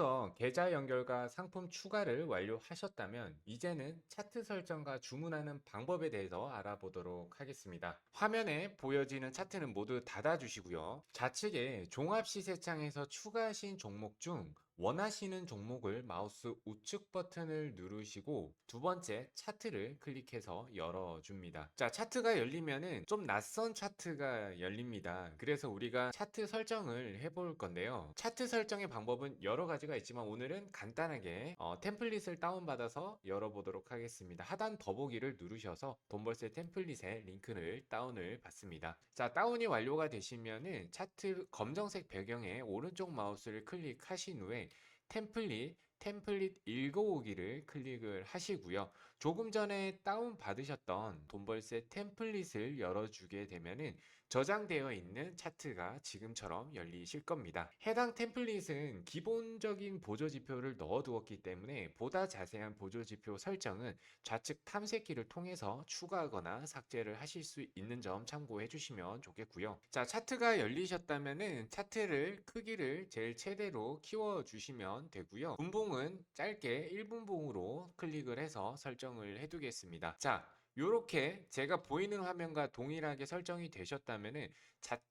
앞서 계좌 연결과 상품 추가를 완료하셨다면 이제는 차트 설정과 주문하는 방법에 대해서 알아보도록 하겠습니다. 화면에 보여지는 차트는 모두 닫아주시고요. 좌측에 종합시세창에서 추가하신 종목 중 원하시는 종목을 마우스 우측 버튼을 누르시고 두 번째 차트를 클릭해서 열어줍니다. 자, 차트가 열리면은 좀 낯선 차트가 열립니다. 그래서 우리가 차트 설정을 해볼 건데요. 차트 설정의 방법은 여러 가지가 있지만 오늘은 간단하게 어, 템플릿을 다운받아서 열어보도록 하겠습니다. 하단 더보기를 누르셔서 돈벌세 템플릿의 링크를 다운을 받습니다. 자, 다운이 완료가 되시면은 차트 검정색 배경에 오른쪽 마우스를 클릭하신 후에 템플릿, 템플릿 읽어오기를 클릭을 하시고요. 조금 전에 다운 받으셨던 돈벌세 템플릿을 열어주게 되면은 저장되어 있는 차트가 지금처럼 열리실 겁니다. 해당 템플릿은 기본적인 보조지표를 넣어두었기 때문에 보다 자세한 보조지표 설정은 좌측 탐색기를 통해서 추가하거나 삭제를 하실 수 있는 점 참고해 주시면 좋겠고요. 자, 차트가 열리셨다면은 차트를 크기를 제일 최대로 키워 주시면 되고요. 분봉은 짧게 1분봉으로 클릭을 해서 설정을 해 두겠습니다. 자, 요렇게 제가 보이는 화면과 동일하게 설정이 되셨다면은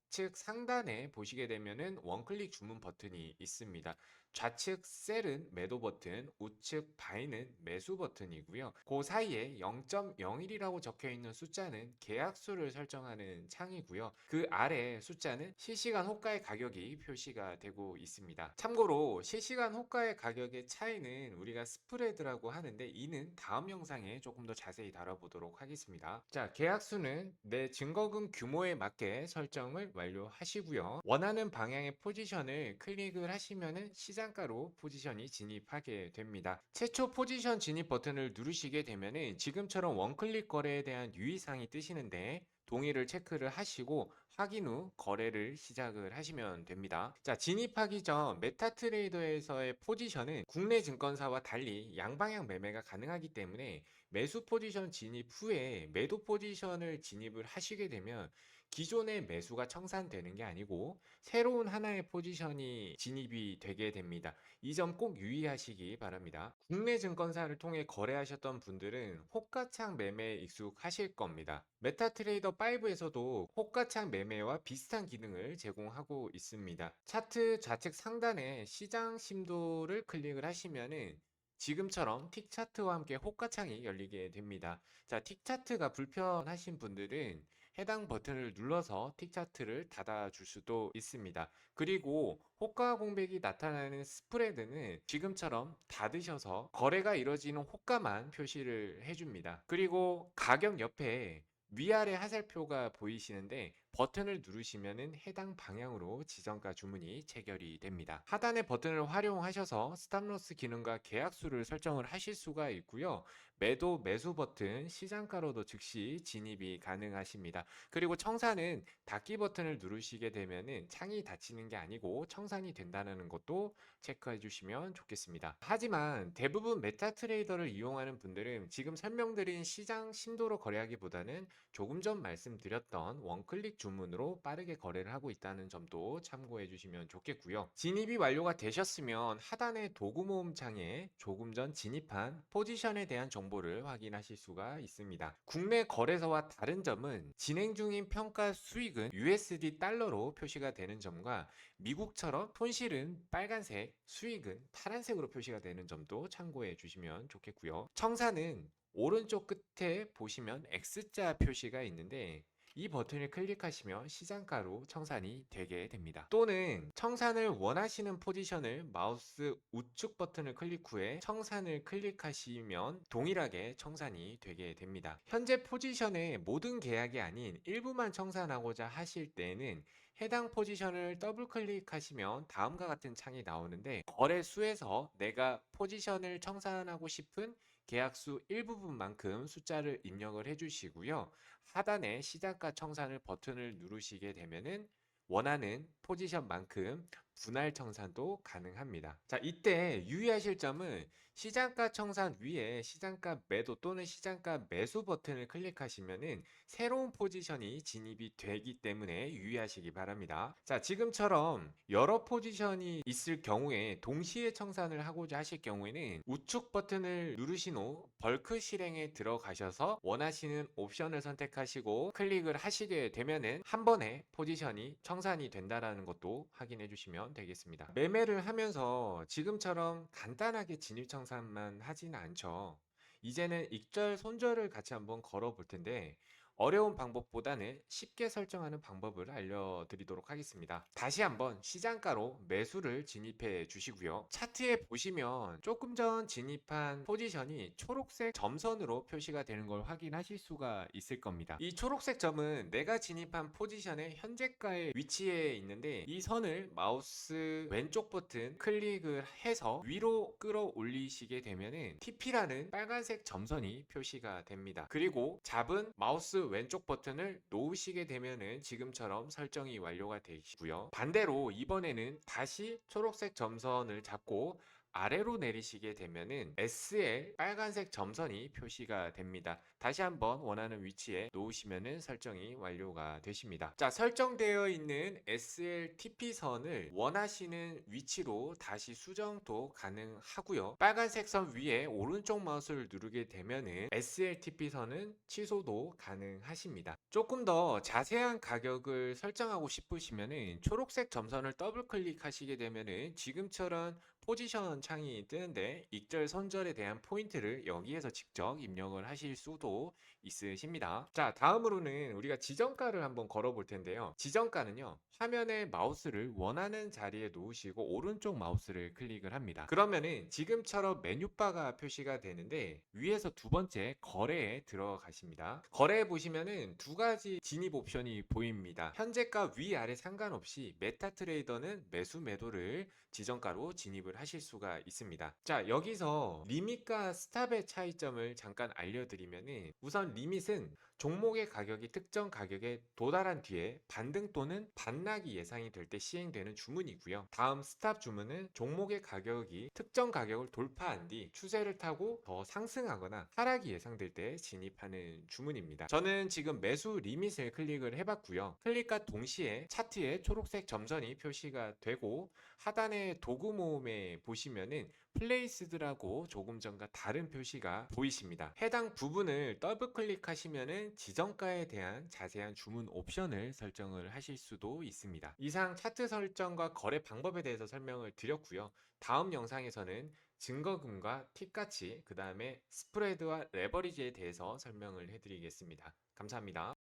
좌측 상단에 보시게 되면은 원클릭 주문 버튼이 있습니다. 좌측 셀은 매도 버튼, 우측 바이는 매수 버튼이고요. 그 사이에 0.01이라고 적혀 있는 숫자는 계약수를 설정하는 창이고요. 그 아래 숫자는 실시간 호가의 가격이 표시가 되고 있습니다. 참고로 실시간 호가의 가격의 차이는 우리가 스프레드라고 하는데 이는 다음 영상에 조금 더 자세히 다뤄보도록 하겠습니다. 자, 계약수는 내 증거금 규모에 맞게 설정을 완료하시고요. 원하는 방향의 포지션을 클릭을 하시면은 시장가로 포지션이 진입하게 됩니다. 최초 포지션 진입 버튼을 누르시게 되면은 지금처럼 원클릭 거래에 대한 유의사항이 뜨시는데 동의를 체크를 하시고 확인 후 거래를 시작을 하시면 됩니다. 자, 진입하기 전 메타트레이더에서의 포지션은 국내 증권사와 달리 양방향 매매가 가능하기 때문에 매수 포지션 진입 후에 매도 포지션을 진입을 하시게 되면 기존의 매수가 청산되는 게 아니고 새로운 하나의 포지션이 진입이 되게 됩니다. 이 점 꼭 유의하시기 바랍니다. 국내 증권사를 통해 거래하셨던 분들은 호가창 매매에 익숙하실 겁니다. 메타트레이더 5에서도 호가창 매매와 비슷한 기능을 제공하고 있습니다. 차트 좌측 상단에 시장 심도를 클릭을 하시면은 지금처럼 틱 차트와 함께 호가창이 열리게 됩니다. 자, 틱 차트가 불편하신 분들은 해당 버튼을 눌러서 틱 차트를 닫아줄 수도 있습니다. 그리고 호가 공백이 나타나는 스프레드는 지금처럼 닫으셔서 거래가 이루어지는 호가만 표시를 해줍니다. 그리고 가격 옆에 위아래 하살표가 보이시는데 버튼을 누르시면은 해당 방향으로 지정가 주문이 체결이 됩니다. 하단의 버튼을 활용하셔서 스탑로스 기능과 계약수를 설정을 하실 수가 있고요. 매도 매수 버튼 시장가로도 즉시 진입이 가능하십니다. 그리고 청산은 닫기 버튼을 누르시게 되면은 창이 닫히는 게 아니고 청산이 된다는 것도 체크해 주시면 좋겠습니다. 하지만 대부분 메타 트레이더를 이용하는 분들은 지금 설명드린 시장 심도로 거래하기보다는 조금 전 말씀드렸던 원클릭 주문으로 빠르게 거래를 하고 있다는 점도 참고해 주시면 좋겠고요. 진입이 완료가 되셨으면 하단의 도구 모음 창에 조금 전 진입한 포지션에 대한 정보를 확인하실 수가 있습니다. 국내 거래소와 다른 점은 진행 중인 평가 수익은 USD 달러로 표시가 되는 점과 미국처럼 손실은 빨간색, 수익은 파란색으로 표시가 되는 점도 참고해 주시면 좋겠고요. 청사는 오른쪽 끝에 보시면 X자 표시가 있는데 이 버튼을 클릭하시면 시장가로 청산이 되게 됩니다. 또는 청산을 원하시는 포지션을 마우스 우측 버튼을 클릭 후에 청산을 클릭하시면 동일하게 청산이 되게 됩니다. 현재 포지션의 모든 계약이 아닌 일부만 청산하고자 하실 때는 해당 포지션을 더블 클릭하시면 다음과 같은 창이 나오는데 거래 수에서 내가 포지션을 청산하고 싶은 계약수 일부분만큼 숫자를 입력을 해주시고요. 하단에 시작가 청산을 버튼을 누르시게 되면은 원하는 포지션만큼 분할 청산도 가능합니다. 자, 이때 유의하실 점은 시장가 청산 위에 시장가 매도 또는 시장가 매수 버튼을 클릭하시면은 새로운 포지션이 진입이 되기 때문에 유의하시기 바랍니다. 자, 지금처럼 여러 포지션이 있을 경우에 동시에 청산을 하고자 하실 경우에는 우측 버튼을 누르신 후 벌크 실행에 들어가셔서 원하시는 옵션을 선택하시고 클릭을 하시게 되면은 한 번에 포지션이 청산이 된다라는 것도 확인해 주시면 되겠습니다. 매매를 하면서 지금처럼 간단하게 진입 청산만 하지는 않죠. 이제는 익절, 손절을 같이 한번 걸어 볼 텐데 어려운 방법보다는 쉽게 설정하는 방법을 알려드리도록 하겠습니다. 다시 한번 시장가로 매수를 진입해 주시고요. 차트에 보시면 조금 전 진입한 포지션이 초록색 점선으로 표시가 되는 걸 확인하실 수가 있을 겁니다. 이 초록색 점은 내가 진입한 포지션의 현재가의 위치에 있는데 이 선을 마우스 왼쪽 버튼 클릭을 해서 위로 끌어올리시게 되면은 TP라는 빨간색 점선이 표시가 됩니다. 그리고 잡은 마우스 왼쪽 버튼을 놓으시게 되면은 지금처럼 설정이 완료가 되시고요. 반대로 이번에는 다시 초록색 점선을 잡고 아래로 내리시게 되면은 SL 빨간색 점선이 표시가 됩니다. 다시 한번 원하는 위치에 놓으시면은 설정이 완료가 되십니다. 자, 설정되어 있는 SL TP 선을 원하시는 위치로 다시 수정도 가능하고요. 빨간색 선 위에 오른쪽 마우스를 누르게 되면은 SL TP 선은 취소도 가능하십니다. 조금 더 자세한 가격을 설정하고 싶으시면은 초록색 점선을 더블 클릭하시게 되면은 지금처럼 포지션 창이 뜨는데 익절 선절에 대한 포인트를 여기에서 직접 입력을 하실 수도 있으십니다. 자, 다음으로는 우리가 지정가를 한번 걸어 볼 텐데요. 지정가는요. 화면에 마우스를 원하는 자리에 놓으시고 오른쪽 마우스를 클릭을 합니다. 그러면은 지금처럼 메뉴바가 표시가 되는데 위에서 두 번째 거래에 들어가십니다. 거래에 보시면은 두 가지 진입 옵션이 보입니다. 현재가 위아래 상관없이 메타 트레이더는 매수 매도를 지정가로 진입을 하실 수가 있습니다. 자, 여기서 리밋과 스탑의 차이점을 잠깐 알려드리면은 우선 리밋은 종목의 가격이 특정 가격에 도달한 뒤에 반등 또는 반락이 예상이 될 때 시행되는 주문이고요. 다음 스탑 주문은 종목의 가격이 특정 가격을 돌파한 뒤 추세를 타고 더 상승하거나 하락이 예상될 때 진입하는 주문입니다. 저는 지금 매수 리밋을 클릭을 해봤고요. 클릭과 동시에 차트에 초록색 점선이 표시가 되고 하단의 도구 모음에 보시면은 플레이스드라고 조금 전과 다른 표시가 보이십니다. 해당 부분을 더블 클릭하시면은 지정가에 대한 자세한 주문 옵션을 설정을 하실 수도 있습니다. 이상 차트 설정과 거래 방법에 대해서 설명을 드렸고요. 다음 영상에서는 증거금과 팁같이 그 다음에 스프레드와 레버리지에 대해서 설명을 해드리겠습니다. 감사합니다.